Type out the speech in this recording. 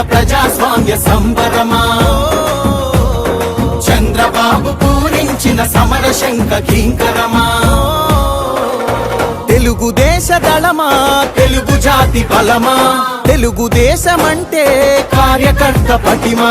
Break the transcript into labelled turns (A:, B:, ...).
A: ప్రజాస్వామ్య సంబరమా? చంద్రబాబు పూరించిన సమర శంఖ కింకరమా?
B: తెలుగుదేశ దళమా?
A: తెలుగు జాతి బలమా?
B: తెలుగుదేశమంటే కార్యకర్త పటిమా?